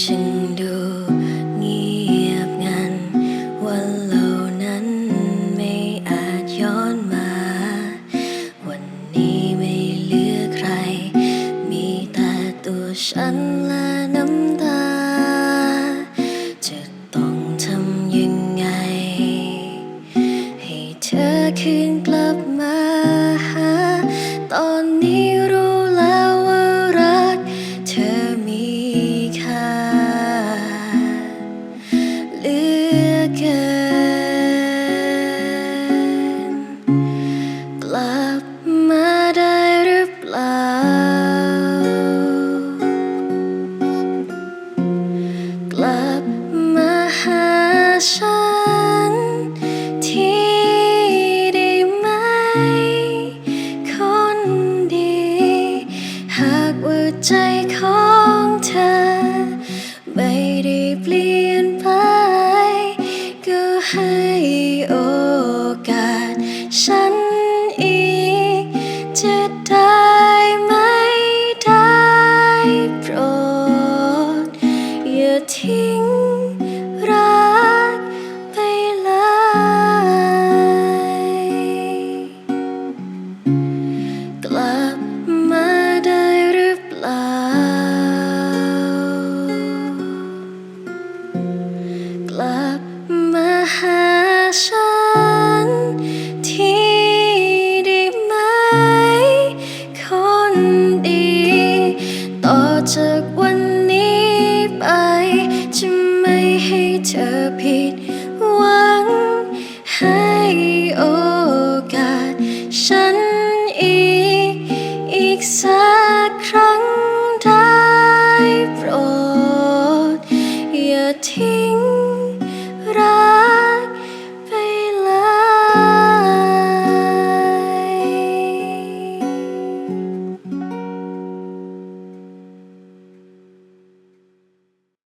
ฉันดูเงียบงัน วันเหล่านั้นไม่อาจย้อนมา วันนี้ไม่เหลือใคร มีแต่ตัวฉันและน้ำตา จะต้องทำยังไง ให้เธอคืนกลับ กินกลับมาได้หรือเปล่า กลับมาหาฉันที่ได้ไหม คนดี หากว่าใจขอ อทิ้งรักไปเลยกลับมาได้หรือเปล่า กลับมาหา ธอผิดหวัง ให้โอกาสฉันอีก อีกสัก